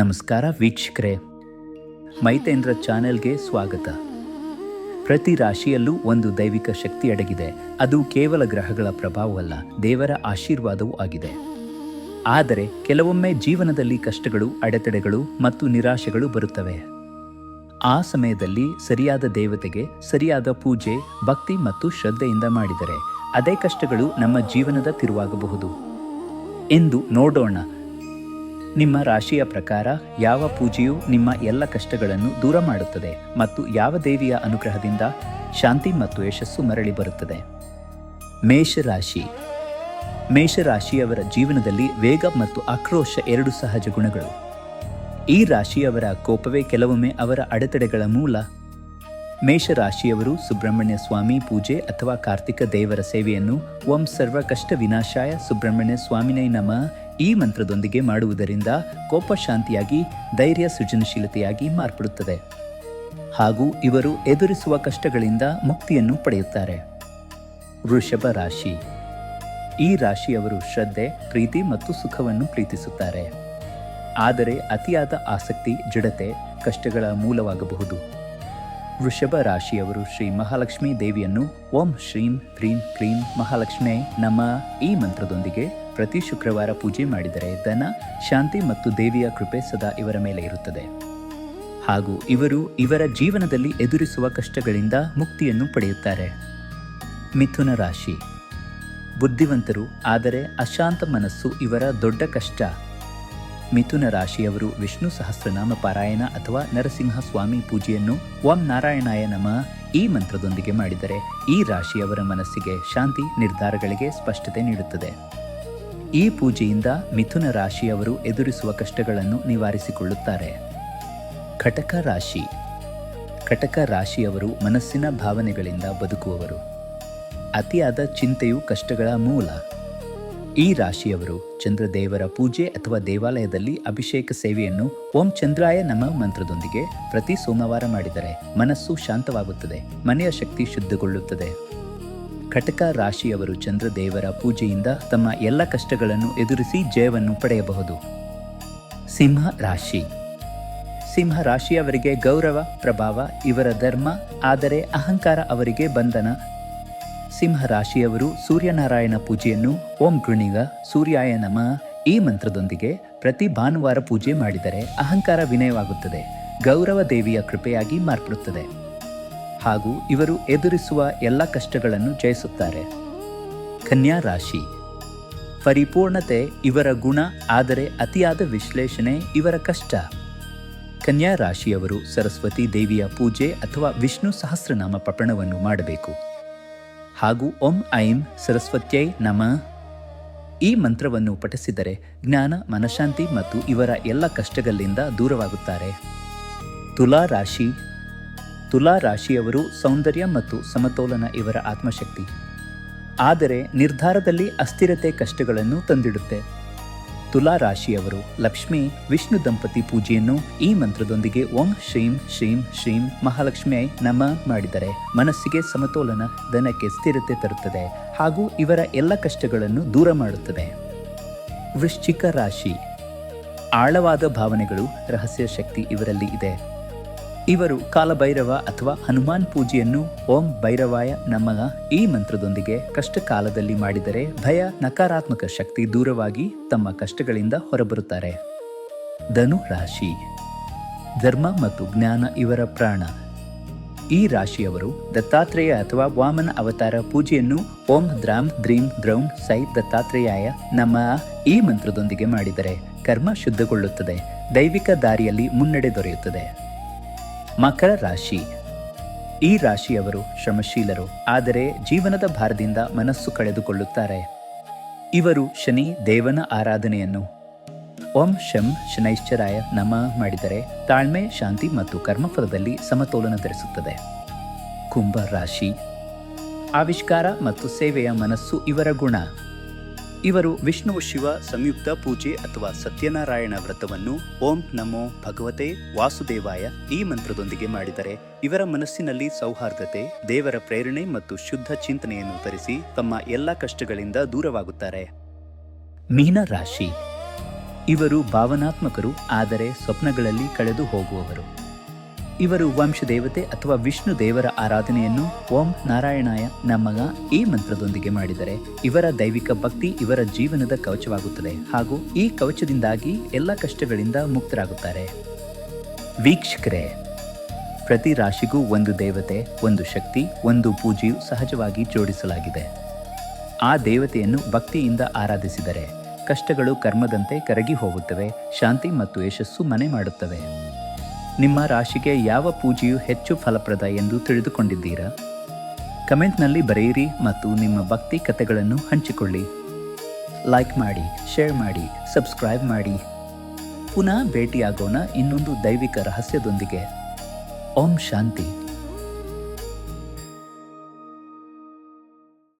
ನಮಸ್ಕಾರ ವೀಕ್ಷಕರೇ. ಮೈತೇಂದ್ರ ಚಾನೆಲ್ಗೆ ಸ್ವಾಗತ. ಪ್ರತಿ ರಾಶಿಯಲ್ಲೂ ಒಂದು ದೈವಿಕ ಶಕ್ತಿ ಅಡಗಿದೆ. ಅದು ಕೇವಲ ಗ್ರಹಗಳ ಪ್ರಭಾವವಲ್ಲ, ದೇವರ ಆಶೀರ್ವಾದವೂ ಆಗಿದೆ. ಆದರೆ ಕೆಲವೊಮ್ಮೆ ಜೀವನದಲ್ಲಿ ಕಷ್ಟಗಳು, ಅಡೆತಡೆಗಳು ಮತ್ತು ನಿರಾಶೆಗಳು ಬರುತ್ತವೆ. ಆ ಸಮಯದಲ್ಲಿ ಸರಿಯಾದ ದೇವತೆಗೆ, ಸರಿಯಾದ ಪೂಜೆ, ಭಕ್ತಿ ಮತ್ತು ಶ್ರದ್ಧೆಯಿಂದ ಮಾಡಿದರೆ, ಅದೇ ಕಷ್ಟಗಳು ನಮ್ಮ ಜೀವನದ ತಿರುವಾಗಬಹುದು. ಎಂದು ನೋಡೋಣ. ನಿಮ್ಮ ರಾಶಿಯ ಪ್ರಕಾರ ಯಾವ ಪೂಜೆಯು ನಿಮ್ಮ ಎಲ್ಲ ಕಷ್ಟಗಳನ್ನು ದೂರ ಮಾಡುತ್ತದೆ ಮತ್ತು ಯಾವ ದೇವಿಯ ಅನುಗ್ರಹದಿಂದ ಶಾಂತಿ ಮತ್ತು ಯಶಸ್ಸು ಮರಳಿ ಬರುತ್ತದೆ? ಮೇಷರಾಶಿ. ಮೇಷರಾಶಿಯವರ ಜೀವನದಲ್ಲಿ ವೇಗ ಮತ್ತು ಆಕ್ರೋಶ ಎರಡು ಸಹಜ ಗುಣಗಳು. ಈ ರಾಶಿಯವರ ಕೋಪವೇ ಕೆಲವೊಮ್ಮೆ ಅವರ ಅಡೆತಡೆಗಳ ಮೂಲ. ಮೇಷರಾಶಿಯವರು ಸುಬ್ರಹ್ಮಣ್ಯ ಸ್ವಾಮಿ ಪೂಜೆ ಅಥವಾ ಕಾರ್ತಿಕ ದೇವರ ಸೇವೆಯನ್ನು ಓಂ ಸರ್ವ ಕಷ್ಟ ವಿನಾಶಾಯ ಸುಬ್ರಹ್ಮಣ್ಯ ಸ್ವಾಮಿನೈ ನಮ ಈ ಮಂತ್ರದೊಂದಿಗೆ ಮಾಡುವುದರಿಂದ ಕೋಪ ಶಾಂತಿಯಾಗಿ, ಧೈರ್ಯ ಸೃಜನಶೀಲತೆಯಾಗಿ ಮಾರ್ಪಡುತ್ತದೆ. ಹಾಗೂ ಇವರು ಎದುರಿಸುವ ಕಷ್ಟಗಳಿಂದ ಮುಕ್ತಿಯನ್ನು ಪಡೆಯುತ್ತಾರೆ. ವೃಷಭ ರಾಶಿ. ಈ ರಾಶಿಯವರು ಶ್ರದ್ಧೆ, ಪ್ರೀತಿ ಮತ್ತು ಸುಖವನ್ನು ಪ್ರೀತಿಸುತ್ತಾರೆ. ಆದರೆ ಅತಿಯಾದ ಆಸಕ್ತಿ, ಜಡತೆ, ಕಷ್ಟಗಳ ಮೂಲವಾಗಬಹುದು. ವೃಷಭ ರಾಶಿಯವರು ಶ್ರೀ ಮಹಾಲಕ್ಷ್ಮೀ ದೇವಿಯನ್ನು ಓಂ ಶ್ರೀಂ ಕ್ರೀಂ ಕ್ಲೀಂ ಮಹಾಲಕ್ಷ್ಮೇ ನಮ ಈ ಮಂತ್ರದೊಂದಿಗೆ ಪ್ರತಿ ಶುಕ್ರವಾರ ಪೂಜೆ ಮಾಡಿದರೆ ಧನ, ಶಾಂತಿ ಮತ್ತು ದೇವಿಯ ಕೃಪೆ ಸದಾ ಇವರ ಮೇಲೆ ಇರುತ್ತದೆ. ಹಾಗೂ ಇವರು ಇವರ ಜೀವನದಲ್ಲಿ ಎದುರಿಸುವ ಕಷ್ಟಗಳಿಂದ ಮುಕ್ತಿಯನ್ನು ಪಡೆಯುತ್ತಾರೆ. ಮಿಥುನ ರಾಶಿ. ಬುದ್ಧಿವಂತರು, ಆದರೆ ಅಶಾಂತ ಮನಸ್ಸು ಇವರ ದೊಡ್ಡ ಕಷ್ಟ. ಮಿಥುನ ರಾಶಿಯವರು ವಿಷ್ಣು ಸಹಸ್ರನಾಮ ಪಾರಾಯಣ ಅಥವಾ ನರಸಿಂಹ ಸ್ವಾಮಿ ಪೂಜೆಯನ್ನು ಓಂ ನಾರಾಯಣಾಯ ನಮ ಈ ಮಂತ್ರದೊಂದಿಗೆ ಮಾಡಿದರೆ ಈ ರಾಶಿಯವರ ಮನಸ್ಸಿಗೆ ಶಾಂತಿ ನಿರ್ಧಾರಗಳಿಗೆ ಸ್ಪಷ್ಟತೆ ನೀಡುತ್ತದೆ. ಈ ಪೂಜೆಯಿಂದ ಮಿಥುನ ರಾಶಿಯವರು ಎದುರಿಸುವ ಕಷ್ಟಗಳನ್ನು ನಿವಾರಿಸಿಕೊಳ್ಳುತ್ತಾರೆ. ಕಟಕ ರಾಶಿ. ಕಟಕ ರಾಶಿಯವರು ಮನಸ್ಸಿನ ಭಾವನೆಗಳಿಂದ ಬದುಕುವವರು. ಅತಿಯಾದ ಚಿಂತೆಯು ಕಷ್ಟಗಳ ಮೂಲ. ಈ ರಾಶಿಯವರು ಚಂದ್ರದೇವರ ಪೂಜೆ ಅಥವಾ ದೇವಾಲಯದಲ್ಲಿ ಅಭಿಷೇಕ ಸೇವೆಯನ್ನು ಓಂ ಚಂದ್ರಾಯ ನಮ ಮಂತ್ರದೊಂದಿಗೆ ಪ್ರತಿ ಸೋಮವಾರ ಮಾಡಿದರೆ ಮನಸ್ಸು ಶಾಂತವಾಗುತ್ತದೆ, ಮನೆಯ ಶಕ್ತಿ ಶುದ್ಧಗೊಳ್ಳುತ್ತದೆ. ಕಟಕ ರಾಶಿಯವರು ಚಂದ್ರದೇವರ ಪೂಜೆಯಿಂದ ತಮ್ಮ ಎಲ್ಲ ಕಷ್ಟಗಳನ್ನು ಎದುರಿಸಿ ಜಯವನ್ನು ಪಡೆಯಬಹುದು. ಸಿಂಹ ರಾಶಿ. ಸಿಂಹ ರಾಶಿಯವರಿಗೆ ಗೌರವ, ಪ್ರಭಾವ, ಇವರ ಧರ್ಮ, ಆದರೆ ಅಹಂಕಾರ ಅವರಿಗೆ ಬಂಧನ. ಸಿಂಹ ರಾಶಿಯವರು ಸೂರ್ಯನಾರಾಯಣ ಪೂಜೆಯನ್ನು ಓಂ ಗೃಣಿಗ, ಸೂರ್ಯಾಯ ನಮ ಈ ಮಂತ್ರದೊಂದಿಗೆ ಪ್ರತಿ ಭಾನುವಾರ ಪೂಜೆ ಮಾಡಿದರೆ ಅಹಂಕಾರ ವಿನಯವಾಗುತ್ತದೆ. ಗೌರವ ದೇವಿಯ ಕೃಪೆಯಾಗಿ ಮಾರ್ಪಡುತ್ತದೆ. ಹಾಗೂ ಇವರು ಎದುರಿಸುವ ಎಲ್ಲ ಕಷ್ಟಗಳನ್ನು ಜಯಿಸುತ್ತಾರೆ. ಕನ್ಯಾ ರಾಶಿ. ಪರಿಪೂರ್ಣತೆ ಇವರ ಗುಣ, ಆದರೆ ಅತಿಯಾದ ವಿಶ್ಲೇಷಣೆ ಇವರ ಕಷ್ಟ. ಕನ್ಯಾ ರಾಶಿಯವರು ಸರಸ್ವತಿ ದೇವಿಯ ಪೂಜೆ ಅಥವಾ ವಿಷ್ಣು ಸಹಸ್ರನಾಮ ಪಠಣವನ್ನು ಮಾಡಬೇಕು. ಹಾಗೂ ಓಂ ಐಂ ಸರಸ್ವತ್ಯೈ ನಮ. ಈ ಮಂತ್ರವನ್ನು ಪಠಿಸಿದರೆ ಜ್ಞಾನ, ಮನಶಾಂತಿ ಮತ್ತು ಇವರ ಎಲ್ಲ ಕಷ್ಟಗಳಿಂದ ದೂರವಾಗುತ್ತಾರೆ. ತುಲಾ ರಾಶಿ. ತುಲಾ ರಾಶಿಯವರು ಸೌಂದರ್ಯ ಮತ್ತು ಸಮತೋಲನ ಇವರ ಆತ್ಮಶಕ್ತಿ. ಆದರೆ ನಿರ್ಧಾರದಲ್ಲಿ ಅಸ್ಥಿರತೆ ಕಷ್ಟಗಳನ್ನು ತಂದಿಡುತ್ತೆ. ತುಲಾ ರಾಶಿಯವರು ಲಕ್ಷ್ಮಿ, ವಿಷ್ಣು ದಂಪತಿ ಪೂಜೆಯನ್ನು ಈ ಮಂತ್ರದೊಂದಿಗೆ ಓಂ ಶ್ರೀಂ ಶ್ರೀಂ ಶ್ರೀಂ ಮಹಾಲಕ್ಷ್ಮಿ ನಮ ಮಾಡಿದರೆ ಮನಸ್ಸಿಗೆ ಸಮತೋಲನ, ಧನಕ್ಕೆ ಸ್ಥಿರತೆ ತರುತ್ತದೆ ಹಾಗೂ ಇವರ ಎಲ್ಲ ಕಷ್ಟಗಳನ್ನು ದೂರ ಮಾಡುತ್ತದೆ. ವೃಶ್ಚಿಕ ರಾಶಿ. ಆಳವಾದ ಭಾವನೆಗಳು, ರಹಸ್ಯ ಶಕ್ತಿ ಇವರಲ್ಲಿ ಇದೆ. ಇವರು ಕಾಲಭೈರವ ಅಥವಾ ಹನುಮಾನ್ ಪೂಜೆಯನ್ನು ಓಂ ಭೈರವಾಯ ನಮಃ ಈ ಮಂತ್ರದೊಂದಿಗೆ ಕಷ್ಟ ಕಾಲದಲ್ಲಿ ಮಾಡಿದರೆ ಭಯ, ನಕಾರಾತ್ಮಕ ಶಕ್ತಿ ದೂರವಾಗಿ ತಮ್ಮ ಕಷ್ಟಗಳಿಂದ ಹೊರಬರುತ್ತಾರೆ. ಧನು ರಾಶಿ. ಧರ್ಮ ಮತ್ತು ಜ್ಞಾನ ಇವರ ಪ್ರಾಣ. ಈ ರಾಶಿಯವರು ದತ್ತಾತ್ರೇಯ ಅಥವಾ ವಾಮನ ಅವತಾರ ಪೂಜೆಯನ್ನು ಓಂ ದ್ರಾಮ್ ದ್ರೀಂ ದ್ರೌಂ ಸೈ ದತ್ತಾತ್ರೇಯಾಯ ನಮ್ಮ ಈ ಮಂತ್ರದೊಂದಿಗೆ ಮಾಡಿದರೆ ಕರ್ಮ ಶುದ್ಧಗೊಳ್ಳುತ್ತದೆ. ದೈವಿಕ ದಾರಿಯಲ್ಲಿ ಮುನ್ನಡೆ ದೊರೆಯುತ್ತದೆ. ಮಕರ ರಾಶಿ. ಈ ರಾಶಿಯವರು ಶ್ರಮಶೀಲರು, ಆದರೆ ಜೀವನದ ಭಾರದಿಂದ ಮನಸ್ಸು ಕಳೆದುಕೊಳ್ಳುತ್ತಾರೆ. ಇವರು ಶನಿ ದೇವನ ಆರಾಧನೆಯನ್ನು. ಓಂ ಶಂ ಶನೈಶ್ಚರಾಯ ನಮ ಮಾಡಿದರೆ ತಾಳ್ಮೆ, ಶಾಂತಿ ಮತ್ತು ಕರ್ಮಫಲದಲ್ಲಿ ಸಮತೋಲನ ಧರಿಸುತ್ತದೆ ಕುಂಭ ರಾಶಿ. ಆವಿಷ್ಕಾರ ಮತ್ತು ಸೇವೆಯ ಮನಸ್ಸು ಇವರ ಗುಣ. ಇವರು ವಿಷ್ಣು ಶಿವ ಸಂಯುಕ್ತ ಪೂಜೆ ಅಥವಾ ಸತ್ಯನಾರಾಯಣ ವ್ರತವನ್ನು ಓಂ ನಮೋ ಭಗವತೆ ವಾಸುದೇವಾಯ ಈ ಮಂತ್ರದೊಂದಿಗೆ ಮಾಡಿದರೆ ಇವರ ಮನಸ್ಸಿನಲ್ಲಿ ಸೌಹಾರ್ದತೆ, ದೇವರ ಪ್ರೇರಣೆ ಮತ್ತು ಶುದ್ಧ ಚಿಂತನೆಯನ್ನು ತರಿಸಿ ತಮ್ಮ ಎಲ್ಲ ಕಷ್ಟಗಳಿಂದ ದೂರವಾಗುತ್ತಾರೆ. ಮೀನ ರಾಶಿ. ಇವರು ಭಾವನಾತ್ಮಕರು, ಆದರೆ ಸ್ವಪ್ನಗಳಲ್ಲಿ ಕಳೆದು ಹೋಗುವವರು. ಇವರು ವಂಶದೇವತೆ ಅಥವಾ ವಿಷ್ಣು ದೇವರ ಆರಾಧನೆಯನ್ನು ಓಂ ನಾರಾಯಣಾಯ ನಮಗ ಈ ಮಂತ್ರದೊಂದಿಗೆ ಮಾಡಿದರೆ ಇವರ ದೈವಿಕ ಭಕ್ತಿ ಇವರ ಜೀವನದ ಕವಚವಾಗುತ್ತದೆ ಹಾಗೂ ಈ ಕವಚದಿಂದಾಗಿ ಎಲ್ಲ ಕಷ್ಟಗಳಿಂದ ಮುಕ್ತರಾಗುತ್ತಾರೆ. ವೀಕ್ಷಕರೇ, ಪ್ರತಿ ರಾಶಿಗೂ ಒಂದು ದೇವತೆ, ಒಂದು ಶಕ್ತಿ, ಒಂದು ಪೂಜೆಯು ಸಹಜವಾಗಿ ಜೋಡಿಸಲಾಗಿದೆ. ಆ ದೇವತೆಯನ್ನು ಭಕ್ತಿಯಿಂದ ಆರಾಧಿಸಿದರೆ ಕಷ್ಟಗಳು ಕರ್ಮದಂತೆ ಕರಗಿ ಹೋಗುತ್ತವೆ, ಶಾಂತಿ ಮತ್ತು ಯಶಸ್ಸು ಮನೆ ಮಾಡುತ್ತವೆ. ನಿಮ್ಮ ರಾಶಿಗೆ ಯಾವ ಪೂಜೆಯು ಹೆಚ್ಚು ಫಲಪ್ರದ ಎಂದು ತಿಳಿದುಕೊಂಡಿದ್ದೀರಾ? ಕಮೆಂಟ್ನಲ್ಲಿ ಬರೆಯಿರಿ ಮತ್ತು ನಿಮ್ಮ ಭಕ್ತಿ ಕಥೆಗಳನ್ನು ಹಂಚಿಕೊಳ್ಳಿ. ಲೈಕ್ ಮಾಡಿ ಶೇರ್ ಮಾಡಿ ಸಬ್ಸ್ಕ್ರೈಬ್ ಮಾಡಿ. ಪುನಃ ಭೇಟಿಯಾಗೋಣ ಇನ್ನೊಂದು ದೈವಿಕ ರಹಸ್ಯದೊಂದಿಗೆ. ಓಂ ಶಾಂತಿ.